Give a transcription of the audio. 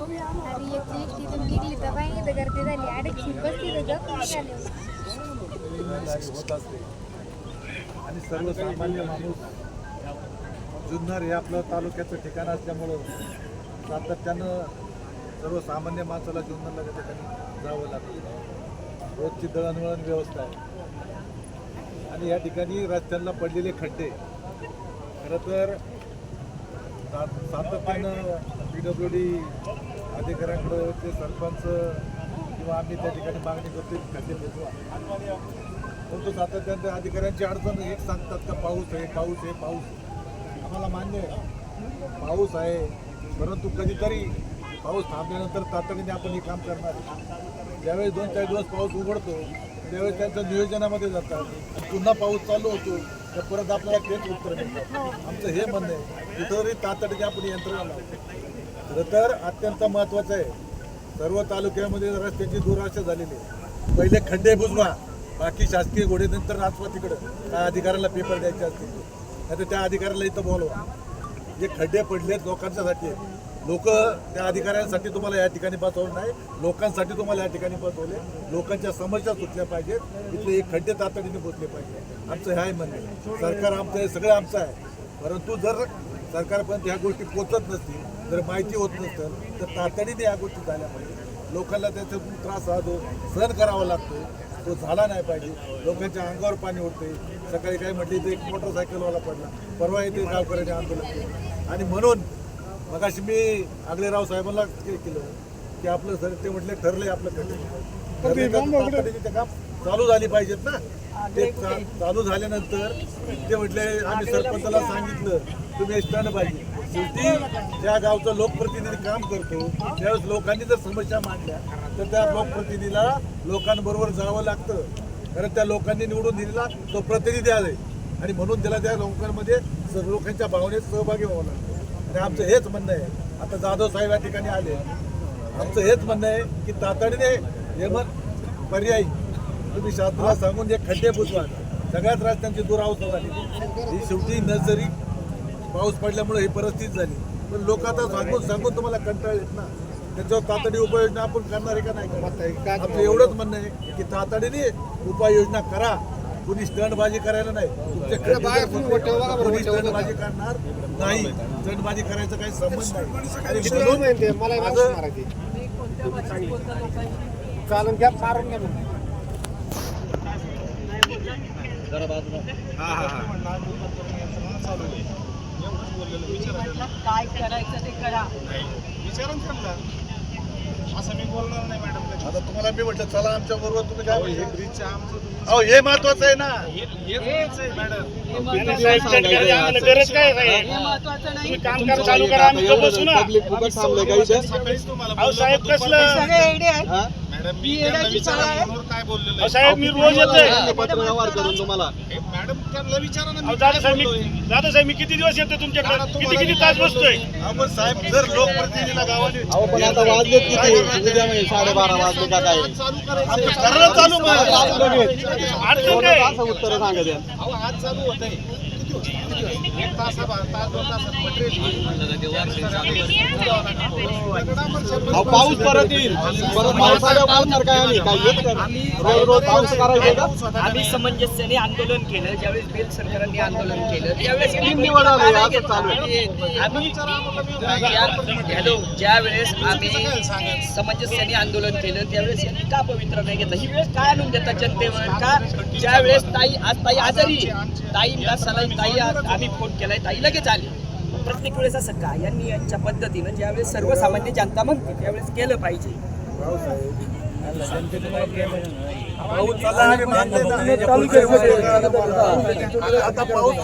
आणि एक तिथून निघली तर गर्दी झाली. बसली तर होत असते आणि सर्वसामान्य माणूस जुन्नर हे आपलं तालुक्याचं ठिकाण असल्यामुळं सातत्यानं सर्वसामान्य माणसाला जुन्नरला त्या ठिकाणी जावं लागतं रोजची दळणवळण व्यवस्था आहे. आणि या ठिकाणी रस्त्यांना पडलेले खड्डे. खरं तर सातत्यानं पी डब्ल्यू डी अधिकाऱ्यांकडं ते सरपंच किंवा आम्ही त्या ठिकाणी मागणी करतो खाते देतो. परंतु सातत्याने अधिकाऱ्यांची अडचण एक सांगतात का पाऊस आहे पाऊस आहे पाऊस. आम्हाला मान्य आहे. पाऊस आहे परंतु कधीतरी पाऊस थांबल्यानंतर तातडीने आपण हे काम करणार ज्यावेळेस दोन चार दिवस पाऊस उघडतो त्यावेळेस त्यांच्या नियोजनामध्ये जातात. पुन्हा पाऊस चालू होतो तर परत आपल्याला तेच उत्तर मिळतात आमचं हे म्हणणं आहे कुठंतरी तातडीने आपण यंत्रणा लावतो खरं तर अत्यंत महत्त्वाचं आहे. सर्व तालुक्यामध्ये रस्त्याची दुराशा झालेली आहे. पहिले खड्डे बुजवा बाकी शासकीय घोडे नंतर नाचवा तिकडं. त्या अधिकाऱ्याला पेपर द्यायचे असतील. नाही तर त्या अधिकाऱ्याला इथं बोलवा. जे खड्डे पडलेत लोकांच्यासाठी लोक त्या अधिकाऱ्यांसाठी तुम्हाला या ठिकाणी बसवलं नाही. लोकांसाठी तुम्हाला या ठिकाणी बसवले. लोकांच्या समस्या सुटल्या पाहिजेत. इथले एक खड्डे तातडीने पोचले पाहिजे आमचं हे आहे सरकार आमचं आहे सगळं आमचं आहे. परंतु जर सरकारपर्यंत ह्या गोष्टी पोचत नसतील जर माहिती होत नसतं तर तातडीने या गोष्टी झाल्या पाहिजे. लोकांना त्याच्यातून त्रास हा जो सहन करावा लागतो तो झाला नाही पाहिजे. लोकांच्या अंगावर पाणी उठते सकाळी काय म्हटली इथे एक मोटरसायकलवाला पडला. परवा येते गावकऱ्यांनी आंदोलन केलं. आणि म्हणून मगाशी मी आगलेराव साहेबांना के- केलं की आपलं सर ते म्हटले ठरले आपलं ठरले तातडीने ते काम चालू झाली पाहिजेत ना. ते चा- चालू झाल्यानंतर ते म्हटले आम्ही सरपंचाला सांगितलं तुम्ही स्टँड पाहिजे. शेवटी त्या गावचा लोकप्रतिनिधी काम करतो त्यावेळेस लोकांनी जर समस्या मांडल्या तर त्या लोकप्रतिनिधीला लोकांबरोबर जावं लागतं. कारण त्या लोकांनी निवडून दिलेला तो प्रतिनिधी आहे. आणि म्हणून त्याला त्या लोकांमध्ये सर्व लोकांच्या भावनेत सहभागी व्हावं लागतं. आणि आमचं हेच म्हणणं आहे. आता जाधव साहेब या ठिकाणी आले. आमचं हेच म्हणणं आहे की तातडीने हे मग पर्यायी. तुम्ही शासनाला सांगून एक खड्डे बुजवा सगळ्याच रस्त्यांची दुरावस्था झाली. ही शेवटी नर्सरी पाऊस पडल्यामुळे ही परिस्थिती झाली. पण लोक आता सांगून सांगून तुम्हाला कंटाळलेत ना. त्याच्यावर तातडी उपाययोजना आपण करणार आहे का नाही? आमचं एवढंच म्हणणं आहे की तातडीने उपाययोजना करा. कुणी स्टंटबाजी करायला नाही. कुणी स्टंटबाजी करणार नाही. स्टंटबाजी करायचा काही संबंध नाही. चालून घ्या मारून घ्या. काय करायचं ते करा असं मी बोलणार नाही मॅडम. आता तुम्हाला मी म्हटलं चला आमच्या बरोबर तुम्ही काय हे आमचं अहो हे महत्वाचं आहे ना. हे- तुमचं आहे, मॅडम. साहेब, चटकन आम्हाला गरज काय आहे? महत्वाचं नाही. तुम्ही कामकाज चालू करा आम्ही बसू ना फुकट थांबलंय साहेब कसलं? मॅडम मी मी त्यांना येण्याची विचारा शाळा आहे. फोनवर काय बोललेलं हो, आहे. साहेब मी रोज येतोय हे पत्र व्यवहार करून तुम्हाला मॅडम त्यांना विचारा ना अहो, मी दादा काय साहेब मी बोललोय. दादा साहेब मी किती दिवस येतो तुमच्याकडे दादा, किती तुम्हाला किती तास काय बसतोय साहेब जर लोकप्रतिनिधीला गावाने अहो पण आता वाजलेत किती उद्या म्हणजे साडेबारा वाजले का काय चालू करायचं आमचं आहे. ठरलं चालू मग. चालू लगेच. अडचण काय असं उत्तर सांगत आहे. अहो आज चालू होत आहे किती होत- किती होत? एक तासा तास दोन तासात अहो पाऊस परत येईल. परत पावसाळ्यात पावणार काय आम्ही? काय येत का रोज रोज पाऊस करायचे का? आम्ही समंजस्याने आंदोलन केलं. ज्यावेळेस बेल सरकारांनी आंदोलन केलं त्यावेळेस तीन निवड. आम्ही ज्या- हॅलो ज्यावेळेस आम्ही समंजस्याने आंदोलन केलं त्यावेळेस यांनी का पवित्र नाही घेतलं. ही वेळ काय आणून देतात जनतेवर? का ज्यावेळेस ताई आज ताई आजारी. ताईला सलाईन ताई आम्ही फोन केलाय. ताई लगेच आली. प्रत्येक वेळेस असं कायांनी यांच्या पद्धतीनं ज्यावेळेस म्हणजे सर्वसामान्य जनता म्हणते त्यावेळेस केलं पाहिजे. आता पाऊस